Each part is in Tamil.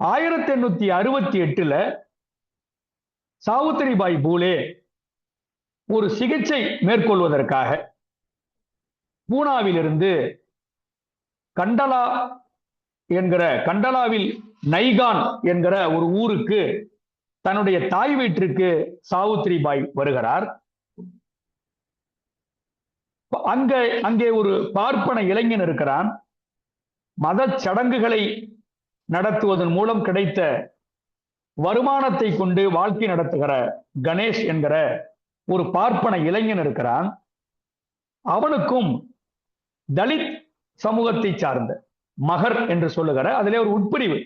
ஆயிரத்தி எண்ணூத்தி அறுபத்தி எட்டுல சாவுத்திரிபாய் பூலே ஒரு சிகிச்சை மேற்கொள்வதற்காக பூனாவிலிருந்து கண்டலா என்கிற கண்டலாவில் நைகான் என்கிற ஒரு ஊருக்கு தன்னுடைய தாய் வீட்டிற்கு சாவுத்திரிபாய் வருகிறார். அங்க அங்கே ஒரு பார்ப்பன இளைஞன் இருக்கிறான். மத சடங்குகளை நடத்துவதன் மூலம் கிடைத்த வருமானத்தை கொண்டு வாழ்க்கை நடத்துகிற கணேஷ் என்கிற ஒரு பார்ப்பன இளைஞன் இருக்கிறான். அவனுக்கும் தலித் சமூகத்தை சார்ந்த மகர் என்று சொல்லுகிற அதிலே ஒரு உட்பிரிவு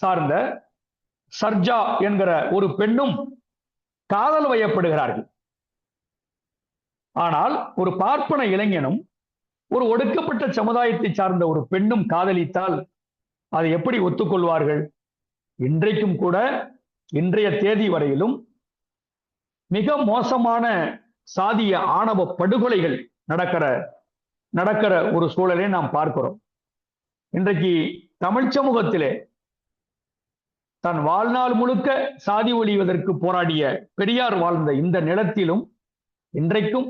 சார்ந்த சர்ஜா என்கிற ஒரு பெண்ணும் காதல் வயப்படுகிறார்கள். ஆனால் ஒரு பார்ப்பன இளைஞனும் ஒரு ஒடுக்கப்பட்ட சமுதாயத்தை சார்ந்த ஒரு பெண்ணும் காதலித்தால் அதை எப்படி ஒத்துக்கொள்வார்கள்? இன்றைக்கும் கூட இன்றைய தேதி வரையிலும் மிக மோசமான சாதிய ஆணவ படுகொலைகள் நடக்கிற நடக்கிற ஒரு சூழலை நாம் பார்க்கிறோம். இன்றைக்கு தமிழ் சமூகத்திலே தன் வாழ்நாள் முழுக்க சாதி ஒழிவதற்கு போராடிய பெரியார் வாழ்ந்த இந்த நிலத்திலும் இன்றைக்கும்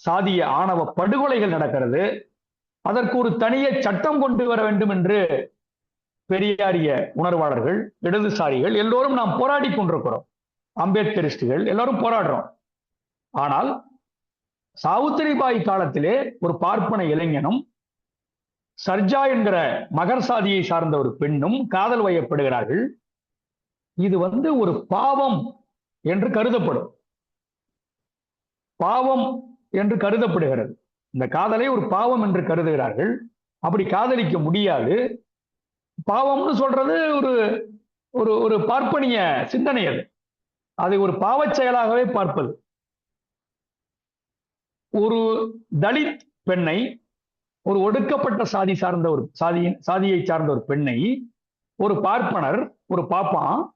சாதிய ஆணவ படுகொலைகள் நடக்கிறது. அதற்கு ஒரு தனிய சட்டம் கொண்டு வர வேண்டும் என்று பெரியாரிய உணர்வாளர்கள் இடதுசாரிகள் எல்லோரும் நாம் போராடி கொண்டிருக்கிறோம். அம்பேத்கரிஸ்டுகள் எல்லாரும் போராடுறோம். ஆனால் சாவுத்திரிபாய் காலத்திலே ஒரு பார்ப்பன இளைஞனும் சர்ஜா என்கிற மகர் சாதியை சார்ந்த ஒரு பெண்ணும் காதல் வயப்படுகிறார்கள். இது வந்து ஒரு பாவம் என்று கருதப்படும். பாவம் என்று கருதப்படுகிறது. இந்த காதலை ஒரு பாவம் என்று கருதுகிறார்கள். அப்படி காதலிக்க முடியாது. பாவம்னு சொல்றது ஒரு ஒரு ஒரு பார்ப்பனிய சிந்தனை அது. அதை ஒரு பாவச் செயலாகவே பார்ப்பது. ஒரு தலித் பெண்ணை ஒரு ஒடுக்கப்பட்ட சாதி சார்ந்த ஒரு சாதியின் சாதியை சார்ந்த ஒரு பெண்ணை ஒரு பார்ப்பனர் ஒரு பாப்பான்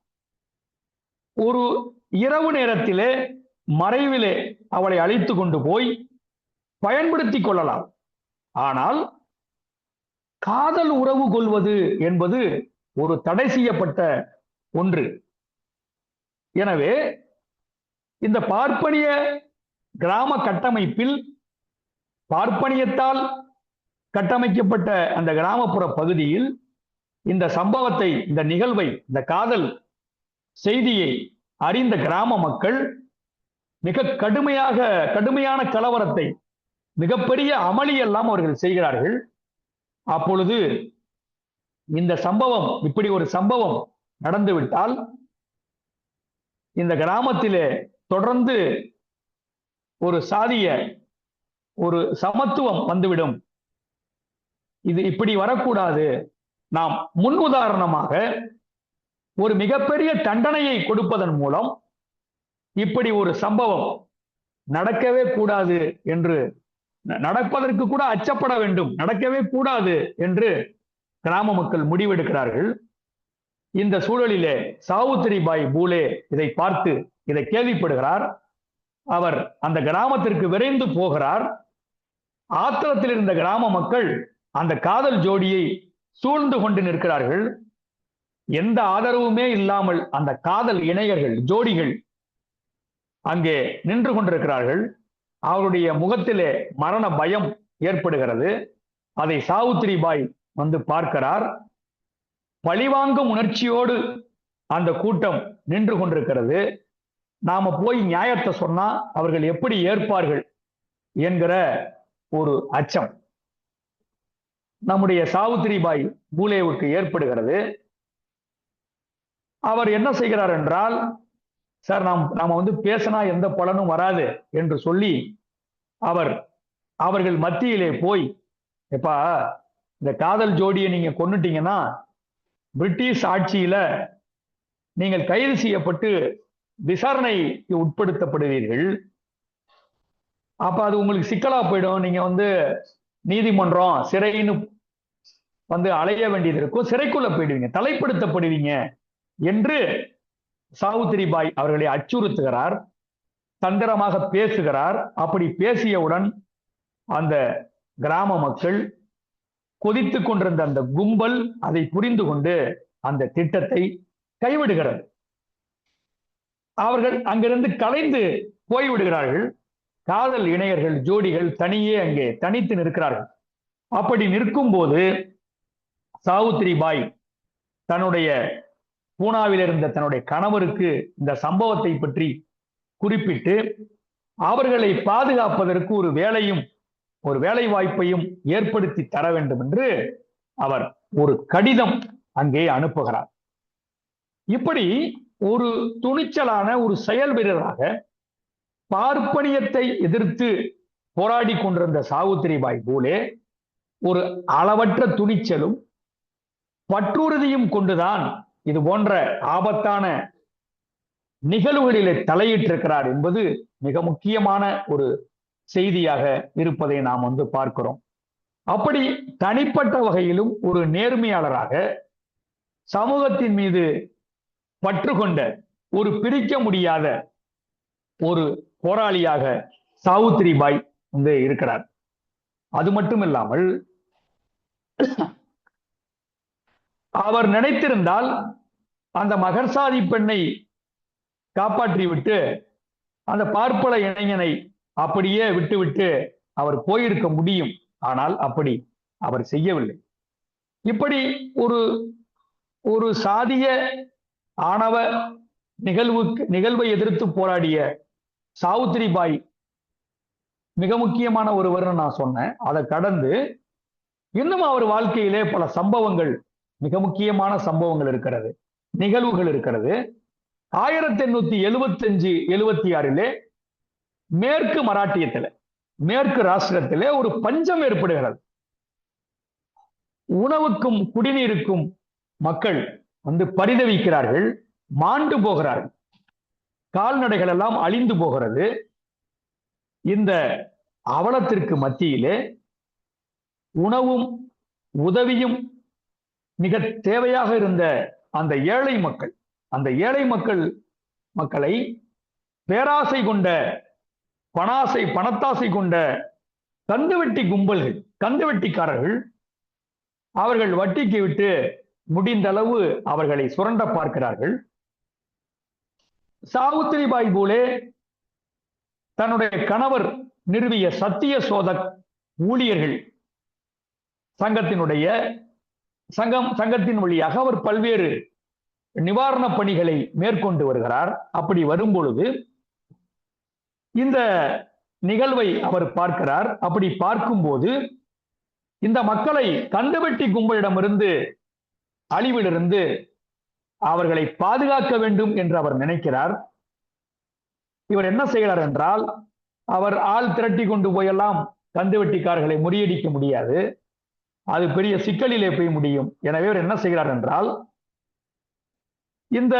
ஒரு இரவு நேரத்திலே மறைவிலே அவளை அழைத்து கொண்டு போய் பயன்படுத்தி கொள்ளலாம். ஆனால் காதல் உறவு கொள்வது என்பது ஒரு தடை செய்யப்பட்ட ஒன்று. எனவே இந்த பார்ப்பனிய கிராம கட்டமைப்பில் பார்ப்பனியத்தால் கட்டமைக்கப்பட்ட அந்த கிராமப்புற பகுதியில் இந்த சம்பவத்தை இந்த நிகழ்வை இந்த காதல் செய்தியை அறிந்த கிராம மக்கள் மிக கடுமையாக கடுமையான கலவரத்தை மிகப்பெரிய அமளியெல்லாம் அவர்கள் செய்கிறார்கள். அப்பொழுது இந்த சம்பவம் இப்படி ஒரு சம்பவம் நடந்துவிட்டால் இந்த கிராமத்திலே தொடர்ந்து ஒரு சாதிய ஒரு சமத்துவம் வந்துவிடும். இது இப்படி வரக்கூடாது. நாம் முன் உதாரணமாக ஒரு மிகப்பெரிய தண்டனையை கொடுப்பதன் மூலம் இப்படி ஒரு சம்பவம் நடக்கவே கூடாது என்று நடப்பதற்கு கூட அச்சப்பட வேண்டும். நடக்கவே கூடாது என்று கிராம மக்கள் முடிவெடுக்கிறார்கள். இந்த சூழலிலே சாவுத்திரிபாய் பூலே இதை பார்த்து இதை கேள்விப்படுகிறார். அவர் அந்த கிராமத்திற்கு விரைந்து போகிறார். ஆத்திரத்தில் இருந்த கிராம மக்கள் அந்த காதல் ஜோடியை சூழ்ந்து கொண்டு நிற்கிறார்கள். எந்த ஆதரவுமே இல்லாமல் அந்த காதல் இணையர்கள் ஜோடிகள் அங்கே நின்று கொண்டிருக்கிறார்கள். அவருடைய முகத்திலே மரண பயம் ஏற்படுகிறது. அதை சாவுத்திரிபாய் வந்து பார்க்கிறார். பழிவாங்கும் உணர்ச்சியோடு அந்த கூட்டம் நின்று கொண்டிருக்கிறது. நாம போய் நியாயத்தை சொன்னா அவர்கள் எப்படி ஏற்பார்கள் என்கிற ஒரு அச்சம். நம்முடைய சாவுத்திரிபாய் பூலேவுக்கு ஏற்படுகிறது. அவர் என்ன செய்கிறார் என்றால் சார் நாம் நாம வந்து பேசினா எந்த பலனும் வராது என்று சொல்லி அவர் அவர்கள் மத்தியிலே போய் எப்பா இந்த காதல் ஜோடியை நீங்க கொண்டுட்டீங்கன்னா பிரிட்டிஷ் ஆட்சியில நீங்கள் கைது செய்யப்பட்டு விசாரணைக்கு உட்படுத்தப்படுவீர்கள். அப்ப அது உங்களுக்கு சிக்கலா போயிடும். நீங்க வந்து நீதிமன்றம் சிறைன்னு வந்து அலைய வேண்டியது இருக்கும். சிறைக்குள்ள போயிடுவீங்க. தலைப்படுத்தப்படுவீங்க என்று சாவுத்திரிபாய் அவர்களை அச்சுறுத்துகிறார். தந்திரமாக பேசுகிறார். அப்படி பேசியவுடன் அந்த கிராம மக்கள் கொதித்து கொண்டிருந்த அந்த கும்பல் அதை புரிந்து கொண்டு அந்த திட்டத்தை கைவிடுகிறது. அவர்கள் அங்கிருந்து கலைந்து போய்விடுகிறார்கள். காதல் இணையர்கள் ஜோடிகள் தனியே அங்கே தனித்து நிற்கிறார்கள். அப்படி நிற்கும் போது சாவுத்திரி பாய் தன்னுடைய பூனாவில் இருந்த தன்னுடைய கணவருக்கு இந்த சம்பவத்தை பற்றி குறிப்பிட்டு அவர்களை பாதுகாப்பதற்கு ஒரு வேலையும் ஒரு வேலை வாய்ப்பையும் ஏற்படுத்தி தர வேண்டும் என்று அவர் ஒரு கடிதம் அங்கே அனுப்புகிறார். இப்படி ஒரு துணிச்சலான ஒரு செயல் வீரராக பார்ப்பனியத்தை எதிர்த்து போராடி கொண்டிருந்த சாவுத்திரி பாய் பூலே ஒரு அளவற்ற துணிச்சலும் பற்றுறுதியும் கொண்டுதான் இது போன்ற ஆபத்தான நிகழ்வுகளிலே தலையிட்டிருக்கிறார் என்பது மிக முக்கியமான ஒரு செய்தியாக இருப்பதை நாம் வந்து பார்க்கிறோம். அப்படி தனிப்பட்ட வகையிலும் ஒரு நேர்மையாளராக சமூகத்தின் மீது பற்று கொண்ட ஒரு பிரிக்க முடியாத ஒரு போராளியாக சாவுத்ரி பாய் வந்து இருக்கிறார். அது மட்டும் இல்லாமல் அவர் நினைத்திருந்தால் அந்த மகர்சாதி பெண்ணை காப்பாற்றி விட்டு அந்த பார்ப்பல இளைஞனை அப்படியே விட்டுவிட்டு அவர் போயிருக்க முடியும். ஆனால் அப்படி அவர் செய்யவில்லை. இப்படி ஒரு ஒரு சாதிய ஆணவ நிகழ்வுக்கு நிகழ்வை எதிர்த்து போராடிய சாவுத்திரி பாய் மிக முக்கியமான ஒருவர்னு நான் சொன்னேன். அதை கடந்து இன்னும் அவர் வாழ்க்கையிலே பல சம்பவங்கள் மிக முக்கியமான சம்பவங்கள் இருக்கிறது நிகழ்வுகள் இருக்கிறது. ஆயிரத்தி எண்ணூத்தி எழுபத்தி அஞ்சு எழுபத்தி ஆறிலே மேற்கு மராட்டியத்தில் மேற்கு ராஷ்டிரத்திலே ஒரு பஞ்சம் ஏற்படுகிறது. உணவுக்கும் குடிநீருக்கும் மக்கள் வந்து பரிதவிக்கிறார்கள் மாண்டு போகிறார்கள். கால்நடைகள் எல்லாம் அழிந்து போகிறது. இந்த அவலத்திற்கு மத்தியிலே உணவும் உதவியும் மிக தேவையாக இருந்த அந்த ஏழை மக்கள் அந்த ஏழை மக்கள் மக்களை பேராசை கொண்ட பணாசை பணத்தாசை கொண்ட கந்துவெட்டி கும்பல்கள் கந்துவெட்டிக்காரர்கள் அவர்கள் வட்டிக்கு விட்டு முடிந்தளவு அவர்களை சுரண்ட பார்க்கிறார்கள். சாவுத்திரிபாய் போலே தன்னுடைய கணவர் நிறுவிய சத்திய சோதக் ஊழியர்கள் சங்கத்தினுடைய சங்கம் சங்கத்தின் வழியாக அவர் பல்வேறு நிவாரண பணிகளை மேற்கொண்டு வருகிறார். அப்படி வரும் பொழுது இந்த நிகழ்வை அவர் பார்க்கிறார். அப்படி பார்க்கும்போது இந்த மக்களை கந்துவெட்டி கும்பலிடமிருந்து அழிவிலிருந்து அவர்களை பாதுகாக்க வேண்டும் என்று அவர் நினைக்கிறார். இவர் என்ன செய்கிறார் என்றால் அவர் ஆள் திரட்டி கொண்டு போயெல்லாம் கந்துவெட்டிக்காரர்களை முறியடிக்க முடியாது. அது பெரிய சிக்கலிலே போய் முடியும். எனவே அவர் என்ன செய்கிறார் என்றால் இந்த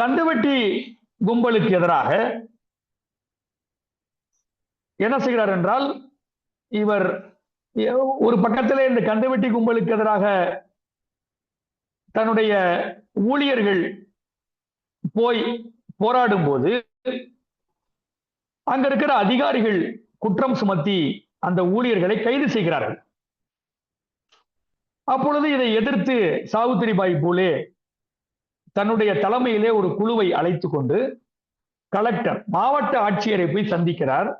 கந்துவட்டி கும்பலுக்கு எதிராக என்ன செய்கிறார் என்றால் இவர் ஒரு பக்கத்திலே இந்த கந்துவட்டி கும்பலுக்கு எதிராக தன்னுடைய ஊழியர்கள் போய் போராடும் போது அங்க இருக்கிற அதிகாரிகள் குற்றம் சுமத்தி அந்த ஊழியர்களை கைது செய்கிறார்கள். அப்பொழுது இதை எதிர்த்து சாவுத்திரிபாய் போலே தன்னுடைய தலைமையிலே ஒரு குழுவை அழைத்து கொண்டு கலெக்டர் மாவட்ட ஆட்சியரை போய் சந்திக்கிறார்.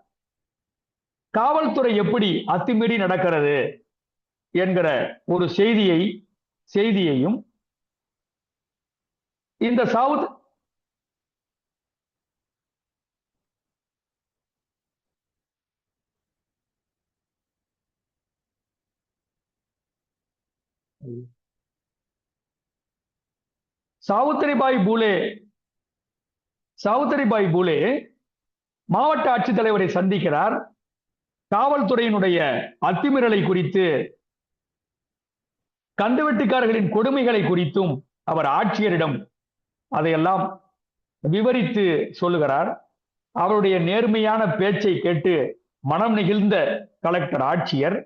காவல்துறை எப்படி அத்துமீறி நடக்கிறது என்கிற ஒரு செய்தியை செய்தியையும் இந்த சவுத் சாவுத்திரிபாய் பூலே சாவுத்திரிபாய் பூலே மாவட்ட ஆட்சித்தலைவரை சந்திக்கிறார். காவல்துறையினுடைய அத்துமீறலை குறித்து கந்துவெட்டுக்காரர்களின் கொடுமைகளை குறித்தும் அவர் ஆட்சியரிடம் அதையெல்லாம் விவரித்து சொல்லுகிறார். அவருடைய நேர்மையான பேச்சை கேட்டு மனம் நெகிழ்ந்த கலெக்டர் ஆட்சியர்.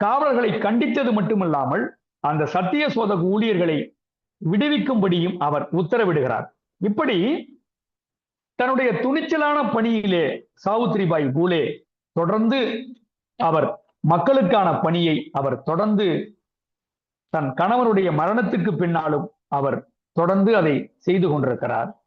காவலர்களை கண்டித்தது மட்டுமில்லாமல் அந்த சத்திய சோதக ஊழியர்களை விடுவிக்கும்படியும் அவர் உத்தரவிடுகிறார். இப்படி தன்னுடைய துணிச்சலான பணியிலே சாவுத்ரிபாய் பூலே தொடர்ந்து அவர் மக்களுக்கான பணியை அவர் தொடர்ந்து தன் கணவனுடைய மரணத்துக்கு பின்னாலும் அவர் தொடர்ந்து அதை செய்து கொண்டிருக்கிறார்.